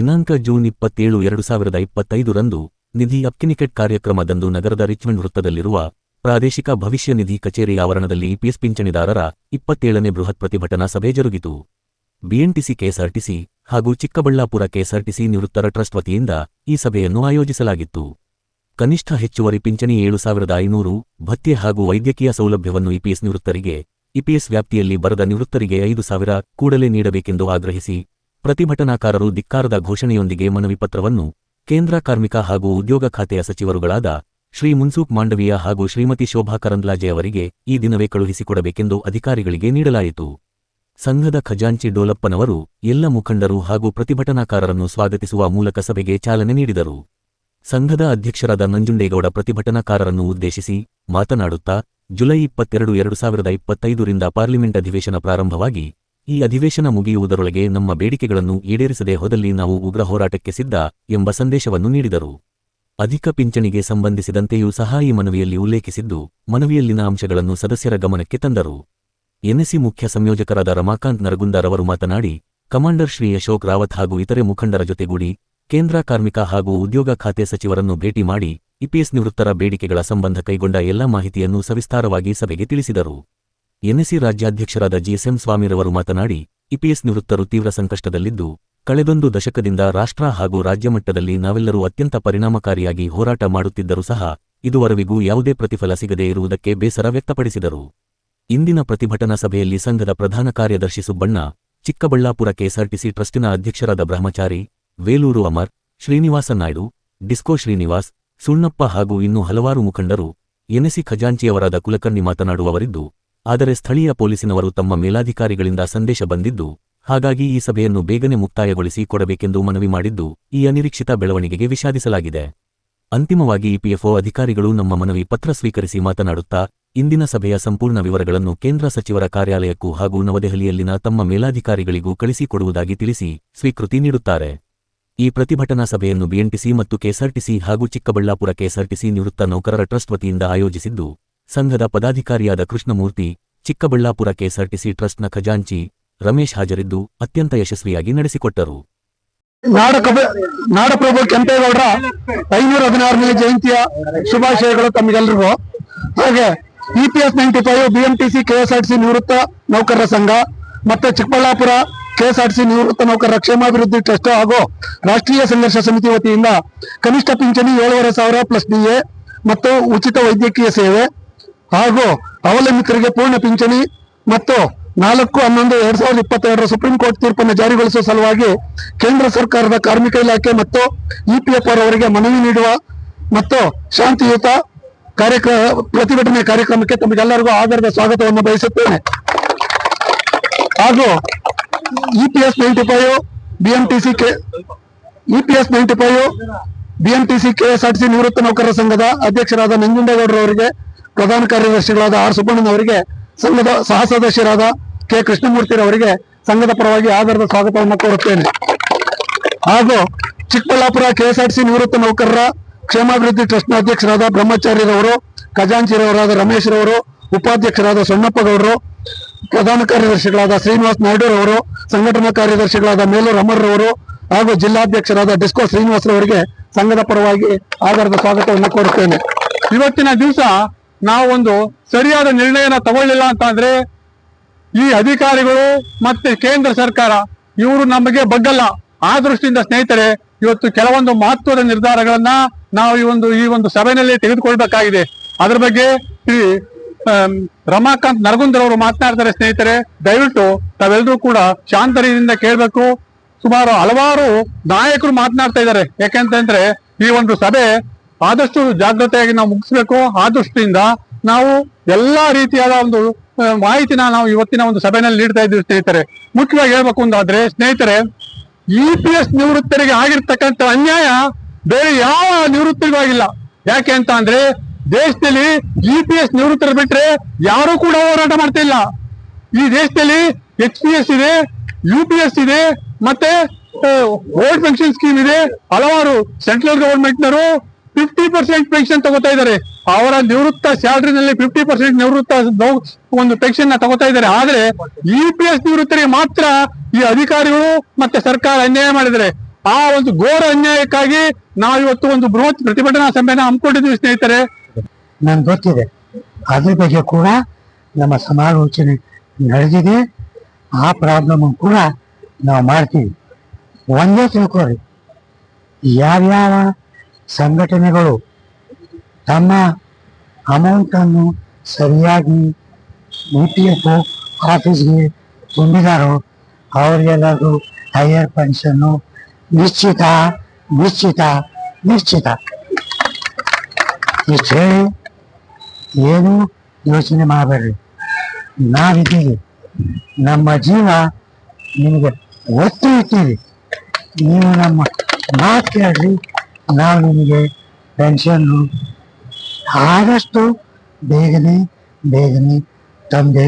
ದಿನಾಂಕ ಜೂನ್ ಇಪ್ಪತ್ತೇಳು, ಎರಡು ಸಾವಿರದ ಇಪ್ಪತ್ತೈದರಂದು ನಿಧಿ ಅಪ್ಕಿನಿಕೆಟ್ ಕಾರ್ಯಕ್ರಮದಂದು ನಗರದ ರಿಚ್ಮಂಡ್ ವೃತ್ತದಲ್ಲಿರುವ ಪ್ರಾದೇಶಿಕ ಭವಿಷ್ಯ ನಿಧಿ ಕಚೇರಿ ಆವರಣದಲ್ಲಿ ಇಪಿಎಸ್ ಪಿಂಚಣಿದಾರರ ಇಪ್ಪತ್ತೇಳನೇ ಬೃಹತ್ ಪ್ರತಿಭಟನಾ ಸಭೆ ಜರುಗಿತು. ಬಿಎನ್ಟಿಸಿ ಕೆಎಸ್ಆರ್ಟಿಸಿ ಹಾಗೂ ಚಿಕ್ಕಬಳ್ಳಾಪುರ ಕೆಎಸ್ಆರ್ಟಿಸಿ ನಿವೃತ್ತರ ಟ್ರಸ್ಟ್ ವತಿಯಿಂದ ಈ ಸಭೆಯನ್ನು ಆಯೋಜಿಸಲಾಗಿತ್ತು. ಕನಿಷ್ಠ ಹೆಚ್ಚುವರಿ ಪಿಂಚಣಿ ಏಳು ಸಾವಿರದ ಐನೂರು, ಭತ್ಯೆ ಹಾಗೂ ವೈದ್ಯಕೀಯ ಸೌಲಭ್ಯವನ್ನು ಇಪಿಎಸ್ ನಿವೃತ್ತರಿಗೆ, ಇಪಿಎಸ್ ವ್ಯಾಪ್ತಿಯಲ್ಲಿ ಬರದ ನಿವೃತ್ತರಿಗೆ ಐದು ಸಾವಿರ ಕೂಡಲೇ ನೀಡಬೇಕೆಂದು ಆಗ್ರಹಿಸಿ ಪ್ರತಿಭಟನಾಕಾರರು ಧಿಕ್ಕಾರದ ಘೋಷಣೆಯೊಂದಿಗೆ ಮನವಿ ಪತ್ರವನ್ನು ಕೇಂದ್ರ ಕಾರ್ಮಿಕ ಹಾಗೂ ಉದ್ಯೋಗ ಖಾತೆಯ ಸಚಿವರುಗಳಾದ ಶ್ರೀ ಮುನ್ಸೂಕ್ ಮಾಂಡವೀಯ ಹಾಗೂ ಶ್ರೀಮತಿ ಶೋಭಾ ಕರಂದ್ಲಾಜೆ ಅವರಿಗೆ ಈ ದಿನವೇ ಕಳುಹಿಸಿಕೊಡಬೇಕೆಂದು ಅಧಿಕಾರಿಗಳಿಗೆ ನೀಡಲಾಯಿತು. ಸಂಘದ ಖಜಾಂಚಿ ಡೋಲಪ್ಪನವರು ಎಲ್ಲ ಮುಖಂಡರು ಹಾಗೂ ಪ್ರತಿಭಟನಾಕಾರರನ್ನು ಸ್ವಾಗತಿಸುವ ಮೂಲಕ ಸಭೆಗೆ ಚಾಲನೆ ನೀಡಿದರು. ಸಂಘದ ಅಧ್ಯಕ್ಷರಾದ ನಂಜುಂಡೇಗೌಡ ಪ್ರತಿಭಟನಾಕಾರರನ್ನು ಉದ್ದೇಶಿಸಿ ಮಾತನಾಡುತ್ತಾ, ಜುಲೈ ಇಪ್ಪತ್ತೆರಡು, ಎರಡು ಸಾವಿರದ ಇಪ್ಪತ್ತೈದರಿಂದ ಪಾರ್ಲಿಮೆಂಟ್ ಅಧಿವೇಶನ ಪ್ರಾರಂಭವಾಗಿ ಈ ಅಧಿವೇಶನ ಮುಗಿಯುವುದರೊಳಗೆ ನಮ್ಮ ಬೇಡಿಕೆಗಳನ್ನು ಈಡೇರಿಸದೆ ಹೋದಲ್ಲಿ ನಾವು ಉಗ್ರ ಹೋರಾಟಕ್ಕೆ ಸಿದ್ಧ ಎಂಬ ಸಂದೇಶವನ್ನು ನೀಡಿದರು. ಅಧಿಕ ಪಿಂಚಣಿಗೆ ಸಂಬಂಧಿಸಿದಂತೆಯೂ ಸಹ ಈ ಮನವಿಯಲ್ಲಿ ಉಲ್ಲೇಖಿಸಿದ್ದು, ಮನವಿಯಲ್ಲಿನ ಅಂಶಗಳನ್ನು ಸದಸ್ಯರ ಗಮನಕ್ಕೆ ತಂದರು. ಎನ್ಎಸಿ ಮುಖ್ಯ ಸಂಯೋಜಕರಾದ ರಮಾಕಾಂತ್ ನರಗುಂದರ್ ಅವರು ಮಾತನಾಡಿ, ಕಮಾಂಡರ್ ಶ್ರೀ ಅಶೋಕ್ ರಾವತ್ ಹಾಗೂ ಇತರೆ ಮುಖಂಡರ ಜೊತೆಗೂಡಿ ಕೇಂದ್ರ ಕಾರ್ಮಿಕ ಹಾಗೂ ಉದ್ಯೋಗ ಖಾತೆ ಸಚಿವರನ್ನು ಭೇಟಿ ಮಾಡಿ, ಇಪಿಎಸ್ ನಿವೃತ್ತರ ಬೇಡಿಕೆಗಳ ಸಂಬಂಧ ಕೈಗೊಂಡ ಎಲ್ಲ ಮಾಹಿತಿಯನ್ನು ಸವಿಸ್ತಾರವಾಗಿ ಸಭೆಗೆ ತಿಳಿಸಿದರು. ಎನ್ಎಸಿ ರಾಜ್ಯಾಧ್ಯಕ್ಷರಾದ ಜಿಎಸ್ಎಂ ಸ್ವಾಮಿರವರು ಮಾತನಾಡಿ, ಇಪಿಎಸ್ ನಿವೃತ್ತರು ತೀವ್ರ ಸಂಕಷ್ಟದಲ್ಲಿದ್ದು, ಕಳೆದೊಂದು ದಶಕದಿಂದ ರಾಷ್ಟ್ರ ಹಾಗೂ ರಾಜ್ಯಮಟ್ಟದಲ್ಲಿ ನಾವೆಲ್ಲರೂ ಅತ್ಯಂತ ಪರಿಣಾಮಕಾರಿಯಾಗಿ ಹೋರಾಟ ಮಾಡುತ್ತಿದ್ದರೂ ಸಹ, ಇದುವರೆವಿಗೂ ಯಾವುದೇ ಪ್ರತಿಫಲ ಸಿಗದೇ ಇರುವುದಕ್ಕೆ ಬೇಸರ ವ್ಯಕ್ತಪಡಿಸಿದರು. ಇಂದಿನ ಪ್ರತಿಭಟನಾ ಸಭೆಯಲ್ಲಿ ಸಂಘದ ಪ್ರಧಾನ ಕಾರ್ಯದರ್ಶಿ ಸುಬ್ಬಣ್ಣ ಚಿಕ್ಕಬಳ್ಳಾಪುರ ಕೆಎಸ್ಆರ್ಟಿಸಿ ಟ್ರಸ್ಟಿನ ಅಧ್ಯಕ್ಷರಾದ ಬ್ರಹ್ಮಚಾರಿ, ವೇಲೂರು ಅಮರ್, ಶ್ರೀನಿವಾಸ ನಾಯ್ಡು, ಡಿಸ್ಕೋ ಶ್ರೀನಿವಾಸ್, ಸುಣ್ಣಪ್ಪ ಹಾಗೂ ಇನ್ನೂ ಹಲವಾರು ಮುಖಂಡರು ಎನ್ಎಸಿ ಖಜಾಂಚಿಯವರಾದ ಕುಲಕರ್ಣಿ ಮಾತನಾಡುವವರಿದ್ದು ಆದರೆ ಸ್ಥಳೀಯ ಪೊಲೀಸಿನವರು ತಮ್ಮ ಮೇಲಾಧಿಕಾರಿಗಳಿಂದ ಸಂದೇಶ ಬಂದಿದ್ದು, ಹಾಗಾಗಿ ಈ ಸಭೆಯನ್ನು ಬೇಗನೆ ಮುಕ್ತಾಯಗೊಳಿಸಿ ಕೊಡಬೇಕೆಂದು ಮನವಿ ಮಾಡಿದ್ದು, ಈ ಅನಿರೀಕ್ಷಿತ ಬೆಳವಣಿಗೆಗೆ ವಿಷಾದಿಸಲಾಗಿದೆ. ಅಂತಿಮವಾಗಿ ಇಪಿಎಫ್ಒ ಅಧಿಕಾರಿಗಳು ನಮ್ಮ ಮನವಿ ಪತ್ರ ಸ್ವೀಕರಿಸಿ ಮಾತನಾಡುತ್ತಾ, ಇಂದಿನ ಸಭೆಯ ಸಂಪೂರ್ಣ ವಿವರಗಳನ್ನು ಕೇಂದ್ರ ಸಚಿವರ ಕಾರ್ಯಾಲಯಕ್ಕೂ ಹಾಗೂ ನವದೆಹಲಿಯಲ್ಲಿನ ತಮ್ಮ ಮೇಲಾಧಿಕಾರಿಗಳಿಗೂ ಕಳಿಸಿಕೊಡುವುದಾಗಿ ತಿಳಿಸಿ ಸ್ವೀಕೃತಿ ನೀಡುತ್ತಾರೆ. ಈ ಪ್ರತಿಭಟನಾ ಸಭೆಯನ್ನು ಬಿಎನ್ಟಿಸಿ ಮತ್ತು ಕೆಎಸ್ಆರ್ಟಿಸಿ ಹಾಗೂ ಚಿಕ್ಕಬಳ್ಳಾಪುರ ಕೆಎಸ್ಆರ್ಟಿಸಿ ನಿವೃತ್ತ ನೌಕರರ ಟ್ರಸ್ಟ್ ವತಿಯಿಂದ ಆಯೋಜಿಸಿದ್ದು ಸಂಘದ ಪದಾಧಿಕಾರಿಯಾದ ಕೃಷ್ಣಮೂರ್ತಿ, ಚಿಕ್ಕಬಳ್ಳಾಪುರ ಕೆಎಸ್ಆರ್ಟಿಸಿ ಟ್ರಸ್ಟ್ನ ಖಜಾಂಚಿ, ರಮೇಶ್ ಹಾಜರಿದ್ದು ಅತ್ಯಂತ ಯಶಸ್ವಿಯಾಗಿ ನಡೆಸಿಕೊಟ್ಟರು. ನಾಡಪ್ರಭು ಕೆಂಪೇಗೌಡರ ಐನೂರ ಹದಿನಾರನೇ ಜಯಂತಿಯ ಶುಭಾಶಯಗಳು ತಮಗೆಲ್ಲರಿಗೂ ಹಾಗೆ EPS ninety five BMTC KSRTC ನಿವೃತ್ತ ನೌಕರರ ಸಂಘ, ಮತ್ತೆ ಚಿಕ್ಕಬಳ್ಳಾಪುರ ಕೆಎಸ್ಆರ್ಟಿಸಿ ನಿವೃತ್ತ ನೌಕರರ ಕ್ಷೇಮಾಭಿವೃದ್ಧಿ ಟ್ರಸ್ಟ್ ಹಾಗೂ ರಾಷ್ಟ್ರೀಯ ಸಂಘರ್ಷ ಸಮಿತಿ ವತಿಯಿಂದ ಕನಿಷ್ಠ ಪಿಂಚಣಿ ಏಳುವರೆ ಸಾವಿರ ಪ್ಲಸ್ ಡಿಎ ಮತ್ತು ಉಚಿತ ವೈದ್ಯಕೀಯ ಸೇವೆ. ಹಾಗೂ ಅವಲಂಬಿತರಿಗೆ ಪೂರ್ಣ ಪಿಂಚಣಿ ಮತ್ತು ನಾಲ್ಕು ಹನ್ನೊಂದು ಎರಡ್ ಸಾವಿರದ ಇಪ್ಪತ್ತೆರಡರ ಸುಪ್ರೀಂ ಕೋರ್ಟ್ ತೀರ್ಪನ್ನು ಜಾರಿಗೊಳಿಸುವ ಸಲುವಾಗಿ ಕೇಂದ್ರ ಸರ್ಕಾರದ ಕಾರ್ಮಿಕ ಇಲಾಖೆ ಮತ್ತು ಇಪಿಎಫ್ ಅವರವರಿಗೆ ಮನವಿ ನೀಡುವ ಮತ್ತು ಶಾಂತಿಯುತ ಕಾರ್ಯಕ್ರಮ, ಪ್ರತಿಭಟನೆ ಕಾರ್ಯಕ್ರಮಕ್ಕೆ ತಮಗೆಲ್ಲರಿಗೂ ಆಧಾರದ ಸ್ವಾಗತವನ್ನು ಬಯಸುತ್ತೇನೆ. ಹಾಗೂ EPS ninety five BMTC K EPS ninety five BMTC KSRTC ನಿವೃತ್ತ ನೌಕರರ ಸಂಘದ ಅಧ್ಯಕ್ಷರಾದ ನಂಜುಂಡೇಗೌಡರವರಿಗೆ ಪ್ರಧಾನ ಕಾರ್ಯದರ್ಶಿಗಳಾದ ಆರ್ ಸುಬ್ಬಣ್ಣನವರಿಗೆ ಸಂಘದ ಸಹ ಸದಸ್ಯರಾದ ಕೆ ಕೃಷ್ಣಮೂರ್ತಿರವರಿಗೆ ಸಂಘದ ಪರವಾಗಿ ಆಧಾರದ ಸ್ವಾಗತವನ್ನು ಕೋರುತ್ತೇನೆ. ಹಾಗೂ ಚಿಕ್ಕಬಳ್ಳಾಪುರ ಕೆಎಸ್ಆರ್ಸಿ ನಿವೃತ್ತ ನೌಕರರ ಕ್ಷೇಮಾಭಿವೃದ್ಧಿ ಟ್ರಸ್ಟ್ನ ಅಧ್ಯಕ್ಷರಾದ ಬ್ರಹ್ಮಚಾರ್ಯರವರು, ಖಜಾಂಚಿರವರಾದ ರಮೇಶ್ ರವರು ಉಪಾಧ್ಯಕ್ಷರಾದ ಸೊಣ್ಣಪ್ಪಗೌಡರು ಪ್ರಧಾನ ಕಾರ್ಯದರ್ಶಿಗಳಾದ ಶ್ರೀನಿವಾಸ್ ನಾಯ್ಡುರವರು, ಸಂಘಟನಾ ಕಾರ್ಯದರ್ಶಿಗಳಾದ ಮೇಲೂರ್ ಅಮರ್ರವರು ಹಾಗೂ ಜಿಲ್ಲಾಧ್ಯಕ್ಷರಾದ ಡಿಸ್ಕೋ ಶ್ರೀನಿವಾಸರವರಿಗೆ ಸಂಘದ ಪರವಾಗಿ ಆಧಾರದ ಸ್ವಾಗತವನ್ನು ಕೋರುತ್ತೇನೆ. ಇವತ್ತಿನ ದಿವಸ ನಾವು ಒಂದು ಸರಿಯಾದ ನಿರ್ಣಯನ ತಗೊಳ್ಳಿಲ್ಲ ಅಂತ ಅಂದ್ರೆ ಈ ಅಧಿಕಾರಿಗಳು ಮತ್ತೆ ಕೇಂದ್ರ ಸರ್ಕಾರ, ಇವರು ನಮಗೆ ಬಗ್ಗಲ್ಲ. ಆ ದೃಷ್ಟಿಯಿಂದ ಸ್ನೇಹಿತರೆ, ಇವತ್ತು ಕೆಲವೊಂದು ಮಹತ್ವದ ನಿರ್ಧಾರಗಳನ್ನ ನಾವು ಈ ಒಂದು ಈ ಒಂದು ಸಭೆಯಲ್ಲಿ ತೆಗೆದುಕೊಳ್ಬೇಕಾಗಿದೆ. ಅದ್ರ ಬಗ್ಗೆ ಶ್ರೀ ರಮಾಕಾಂತ್ ನರಗುಂದರ್ ಅವರು ಮಾತನಾಡ್ತಾರೆ ಸ್ನೇಹಿತರೆ, ದಯವಿಟ್ಟು ತಾವೆಲ್ಲರೂ ಕೂಡ ಶಾಂತರಿಯಿಂದ ಕೇಳಬೇಕು. ಸುಮಾರು ಹಲವಾರು ನಾಯಕರು ಮಾತನಾಡ್ತಾ ಇದ್ದಾರೆ. ಯಾಕೆಂತಂದ್ರೆ, ಈ ಒಂದು ಸಭೆ ಆದಷ್ಟು ಜಾಗ್ರತೆಯಾಗಿ ನಾವು ಮುಗಿಸ್ಬೇಕು. ಆ ದೃಷ್ಟಿಯಿಂದ ನಾವು ಎಲ್ಲಾ ರೀತಿಯಾದ ಒಂದು ಮಾಹಿತಿನ ನಾವು ಇವತ್ತಿನ ಒಂದು ಸಭೆಯಲ್ಲಿ ನೀಡ್ತಾ ಇದ್ದೀವಿ ಸ್ನೇಹಿತರೆ. ಮುಖ್ಯವಾಗಿ ಹೇಳ್ಬೇಕು ಅಂದಾದ್ರೆ, ಸ್ನೇಹಿತರೆ ಇ ಪಿ ಎಸ್ ನಿವೃತ್ತರಿಗೆ ಆಗಿರ್ತಕ್ಕಂಥ ಅನ್ಯಾಯ ಬೇರೆ ಯಾವ ನಿವೃತ್ತಿಗೂ ಆಗಿಲ್ಲ. ಯಾಕೆ ಅಂತ ಅಂದ್ರೆ, ದೇಶದಲ್ಲಿ ಇ ಪಿ ಎಸ್ ನಿವೃತ್ತರು ಬಿಟ್ರೆ ಯಾರು ಕೂಡ ಹೋರಾಟ ಮಾಡ್ತಾ ಇಲ್ಲ ಈ ದೇಶದಲ್ಲಿ ಎಚ್ ಪಿ ಎಸ್ ಇದೆ ಯು ಪಿ ಎಸ್ ಇದೆ, ಮತ್ತೆ ಓಲ್ಡ್ ಪೆನ್ಷನ್ ಸ್ಕೀಮ್ ಇದೆ, ಹಲವಾರು ಸೆಂಟ್ರಲ್ ಗವರ್ಮೆಂಟ್ ನವರು ಫಿಫ್ಟಿ ಪರ್ಸೆಂಟ್ ಪೆನ್ಷನ್ ತಗೋತಾ ಇದ್ದಾರೆ. ಅವರ ನಿವೃತ್ತ ಸ್ಯಾಲ್ರಿನಲ್ಲಿ ಫಿಫ್ಟಿ ಪರ್ಸೆಂಟ್ ನಿವೃತ್ತ ಒಂದು ಪೆನ್ಷನ್ನ ತಗೋತಾ ಇದ್ದಾರೆ. ಆದ್ರೆ ಇ ಪಿ ಎಸ್ ನಿವೃತ್ತರಿಗೆ ಮಾತ್ರ ಈ ಅಧಿಕಾರಿಗಳು ಮತ್ತೆ ಸರ್ಕಾರ ಅನ್ಯಾಯ ಮಾಡಿದರೆ ಆ ಒಂದು ಘೋರ ಅನ್ಯಾಯಕ್ಕಾಗಿ ನಾವು ಇವತ್ತು ಒಂದು ಬೃಹತ್ ಪ್ರತಿಭಟನಾ ಸಭೆನ ಹಮ್ಮಿಕೊಂಡಿದ್ದೀವಿ ಸ್ನೇಹಿತರೆ. ನನ್ಗೆ ಗೊತ್ತಿದೆ. ಅದ್ರ ಬಗ್ಗೆ ಕೂಡ ನಮ್ಮ ಸಮಾಲೋಚನೆ ನಡೆದಿದೆ. ಆ ಪ್ರಾಬ್ಲಮ್ ಕೂಡ ನಾವು ಮಾಡ್ತೀವಿ. ಒಂದೇ ತಿಳ್ಕೊರಿ ಯಾವ್ಯಾವ ಸಂಘಟನೆಗಳು ತಮ್ಮ ಅಮೌಂಟನ್ನು ಸರಿಯಾಗಿ ಇ ಪಿ ಎಫ್ ಆಫೀಸ್ಗೆ ತುಂಬಿದಾರೋ ಅವರಿಗೆಲ್ಲರಿಗೂ ಹೈಯರ್ ಪೆನ್ಷನ್ನು ನಿಶ್ಚಿತ ನಿಶ್ಚಿತ ನಿಶ್ಚಿತ. ಇಷ್ಟು ಹೇಳಿ, ಏನು ಯೋಚನೆ ಮಾಡಬೇಡ್ರಿ. ನಾವಿದ್ದೀವಿ. ನಮ್ಮ ಜೀವ ನಿಮಗೆ ಒತ್ತು ಇಟ್ಟೀವಿ ನೀವು ನಮ್ಮ ಮಾತು ಕೇಳ್ರಿ. ನಾವು ನಿಮಗೆ ಪೆನ್ಷನ್ನು ಆದಷ್ಟು ಬೇಗನೆ ಬೇಗನೆ ತಂದೆ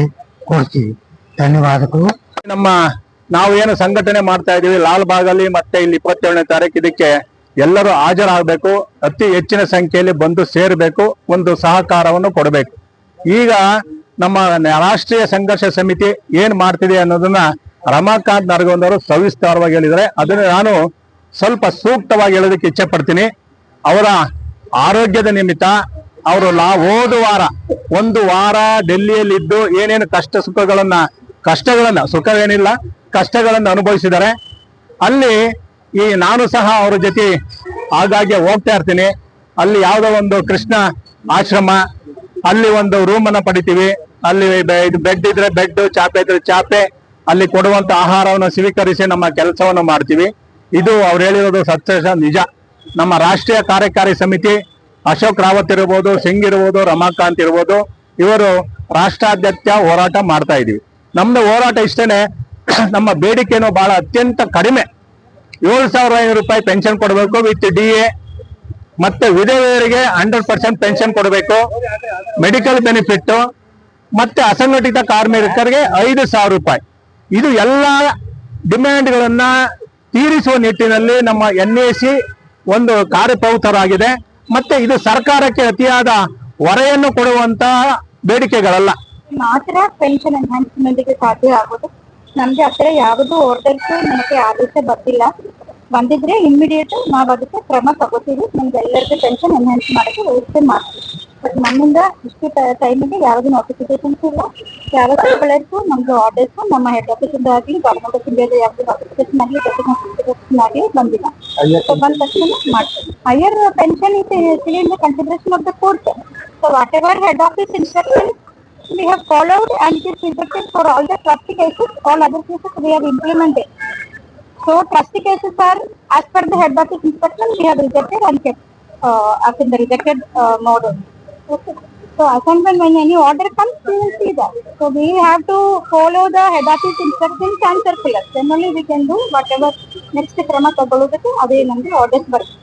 ಕೊಡ್ತೀವಿ. ಧನ್ಯವಾದಗಳು. ನಮ್ಮ ನಾವು ಏನು ಸಂಘಟನೆ ಮಾಡ್ತಾ ಇದೀವಿ ಲಾಲ್ ಬಾಗಲ್ಲಿ ಮತ್ತೆ ಇಲ್ಲಿ ಇಪ್ಪತ್ತೇಳನೇ ತಾರೀಕು, ಇದಕ್ಕೆ ಎಲ್ಲರೂ ಹಾಜರಾಗಬೇಕು, ಅತಿ ಹೆಚ್ಚಿನ ಸಂಖ್ಯೆಯಲ್ಲಿ ಬಂದು ಸೇರಬೇಕು, ಒಂದು ಸಹಕಾರವನ್ನು ಕೊಡಬೇಕು. ಈಗ ನಮ್ಮ ರಾಷ್ಟ್ರೀಯ ಸಂಘರ್ಷ ಸಮಿತಿ ಏನ್ ಮಾಡ್ತಿದೆ ಅನ್ನೋದನ್ನ ರಮಾಕಾಂತ್ ನರಗೊಂದವರು ಸವಿಸ್ತಾರವಾಗಿ ಹೇಳಿದ್ದಾರೆ. ಅದನ್ನ ನಾನು ಸ್ವಲ್ಪ ಸೂಕ್ತವಾಗಿ ಹೇಳೋದಕ್ಕೆ ಇಚ್ಛೆ ಪಡ್ತೀನಿ ಅವರ ಆರೋಗ್ಯದ ನಿಮಿತ್ತ ಅವರು ಲಾ, ಹೋದ ವಾರ, ಒಂದು ವಾರ ಡೆಲ್ಲಿಯಲ್ಲಿದ್ದು ಏನೇನು ಕಷ್ಟ ಸುಖಗಳನ್ನ, ಕಷ್ಟಗಳನ್ನ, ಸುಖವೇನಿಲ್ಲ, ಕಷ್ಟಗಳನ್ನು ಅನುಭವಿಸಿದ್ದಾರೆ. ಅಲ್ಲಿ ಈ ನಾನು ಸಹ ಅವರ ಜೊತೆ ಆಗಾಗ್ಗೆ ಹೋಗ್ತಾ ಇರ್ತೀನಿ. ಅಲ್ಲಿ ಯಾವುದೋ ಒಂದು ಕೃಷ್ಣ ಆಶ್ರಮ, ಅಲ್ಲಿ ಒಂದು ರೂಮ್ ಅನ್ನ ಪಡಿತೀವಿ. ಅಲ್ಲಿ ಬೆಡ್ ಇದ್ರೆ ಬೆಡ್ ಚಾಪೆ ಇದ್ರೆ ಚಾಪೆ, ಅಲ್ಲಿ ಕೊಡುವಂತ ಆಹಾರವನ್ನು ಸ್ವೀಕರಿಸಿ ನಮ್ಮ ಕೆಲಸವನ್ನು ಮಾಡ್ತೀವಿ. ಇದು ಅವ್ರು ಹೇಳಿರೋದು ಸತ್ಯ ನಿಜ. ನಮ್ಮ ರಾಷ್ಟ್ರೀಯ ಕಾರ್ಯಕಾರಿ ಸಮಿತಿ ಅಶೋಕ್ ರಾವತ್ ಇರ್ಬೋದು, ಸಿಂಗ್ ಇರ್ಬೋದು, ರಮಾಕಾಂತ್ ಇರ್ಬೋದು, ಇವರು ರಾಷ್ಟ್ರಾಧ್ಯಕ್ಷ ಹೋರಾಟ ಮಾಡ್ತಾ ಇದೀವಿ ನಮ್ದು ಹೋರಾಟ ಇಷ್ಟೇನೆ, ನಮ್ಮ ಬೇಡಿಕೆನೂ ಬಹಳ ಅತ್ಯಂತ ಕಡಿಮೆ. ಏಳು ಸಾವಿರದ ಐನೂರು ರೂಪಾಯಿ ಪೆನ್ಷನ್ ಕೊಡಬೇಕು ವಿತ್ ಡಿ ಎ, ಮತ್ತೆ ವಿಧವೆಯರಿಗೆ ಹಂಡ್ರೆಡ್ ಪರ್ಸೆಂಟ್ ಪೆನ್ಷನ್ ಕೊಡಬೇಕು, ಮೆಡಿಕಲ್ ಬೆನಿಫಿಟ್ ಮತ್ತೆ ಅಸಂಘಟಿತ ಕಾರ್ಮಿಕರಿಗೆ ಐದು ಸಾವಿರ ರೂಪಾಯಿ. ಇದು ಎಲ್ಲ ಡಿಮ್ಯಾಂಡ್ಗಳನ್ನ ತೀರಿಸುವ ನಿಟ್ಟಿನಲ್ಲಿ ನಮ್ಮ ಎನ್ ಒಂದು ಕಾರ್ಯಪ್ರವೃತ್ತರಾಗಿದೆ. ಮತ್ತೆ ಇದು ಸರ್ಕಾರಕ್ಕೆ ಅತಿಯಾದ ಹೊರೆಯನ್ನು ಕೊಡುವಂತ ಬೇಡಿಕೆಗಳಲ್ಲ. ಮಾತ್ರ ಪೆನ್ಷನ್ ಎನ್ಹಾನ್ಸ್ಮೆಂಟ್ಗೆ ಸಾಧ್ಯ ಆಗೋದು. ನಮ್ಗೆ ಆತರ ಯಾವುದು ಆರ್ಡರ್ಸ್ ನಮಗೆ ಆದೇಶ ಬರ್ತಿಲ್ಲ. ಬಂದಿದ್ರೆ ಇಮಿಡಿಯೇಟ್ ನಾವು ಅದಕ್ಕೆ ಕ್ರಮ ತಗೋತೀವಿ. ನಮ್ಗೆ ಎಲ್ಲರಿಗೂ ಪೆನ್ಷನ್ ಎನ್ಹಾನ್ಸ್ ಮಾಡೋಕ್ಕೆ ವ್ಯವಸ್ಥೆ ಮಾಡ್ತೀವಿ. ಬಟ್ ನಮ್ಮಿಂದ ಇಷ್ಟು ಟೈಮಿಗೆ ಯಾವುದು ನೋಟಿಫಿಕೇಶನ್ಸ್ ಇಲ್ಲ ಯಾವ ಸರ್ಕುಲರ್ಸು ನಮ್ದು ಆರ್ಡರ್ಸ್ ನಮ್ಮ ಹೆಡ್ ಆಫೀಸ್ ಇಂದ ಆಗಲಿ ಗವರ್ಮೆಂಟ್ ಆಫ್ ಇಂಡಿಯಾದ ಯಾವುದು ನೋಟಿಫಿಕೇಶನ್ ಆಗಲಿ ನೋಟಿಫಿಕೇಶನ್ ಆಗಲಿ ಬಂದಿಲ್ಲ So, ಬಂದ ತಕ್ಷಣ ಮಾಡ್ತೀವಿ higher pension is still in the consideration of the court. So whatever head office instruction we have followed and it is rejected for all the trustee cases, all other cases we have implemented. So trustee cases are as per the head office instruction we have rejected and kept uh, as in the rejected uh, mode. only. Okay. So as and when, when any order comes, we will see that. So we have to follow the head office instructions and circulars. Then only we can do whatever next ಕ್ರಮ ತಗೊಳ್ಳೋದಕ್ಕೆ ಅದೇ ನಮ್ಗೆ orders ಬರುತ್ತೆ